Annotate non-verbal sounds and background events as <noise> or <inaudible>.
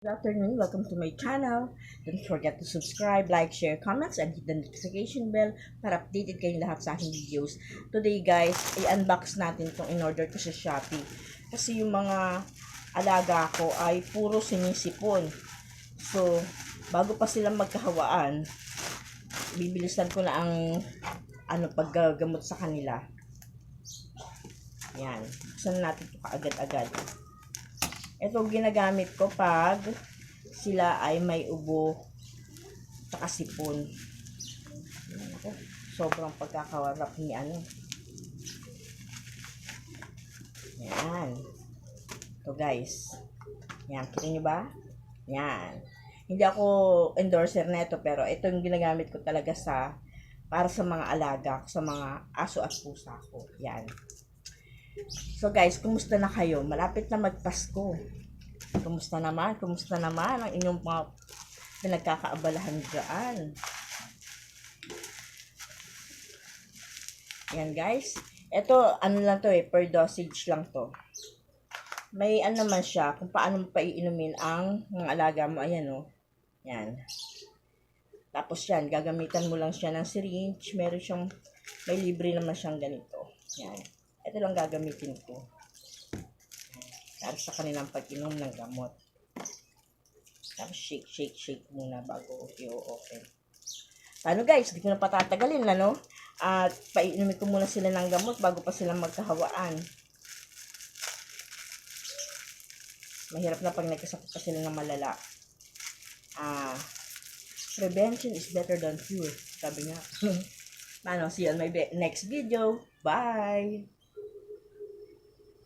Good afternoon, welcome to my channel. Don't forget to subscribe, like, share, comments, and hit the notification bell para updated kayong lahat sa aking videos. Today guys, i-unbox natin itong in-order ko sa Shopee. Kasi yung mga alaga ko ay puro sinisipon. So, bago pa sila magkahawaan, bibilisan ko na ang ano paggagamot sa kanila. Yan. Buksan natin ito kaagad-agad. Ito ginagamit ko pag sila ay may ubo sa sipon. Sobrang pagkakawarap ni ano. Yan. Ito guys. Yan. Kita nyo ba? Yan. Hindi ako endorser na ito pero ito yung ginagamit ko talaga sa para sa mga alaga, sa mga aso at pusa ko. Yan. So guys, kumusta na kayo? Malapit na magpasko. Kumusta naman? Kumusta naman ang inyong mga pinagkakaabalahan dyan? Yan guys. Ito, ano lang to eh, per dosage lang to. May ano naman siya, kung paano mo paiinumin ang mga alaga mo. Ayan oh. Yan. Tapos yan, gagamitan mo lang siya ng syringe. Meron siyang, may libre naman siyang ganito. Yan. Ito lang gagamitin ko. Para sa kanilang pag-inom ng gamot. Tapos shake, shake, shake muna bago i-open. Paano guys, di ko na patatagalin na no? At painumin ko muna sila ng gamot bago pa sila magkahawaan. Mahirap na pag nagkasakit pa sila ng malala. Ah, prevention is better than cure. Sabi nga. <laughs> Ano, see you on my next video. Bye!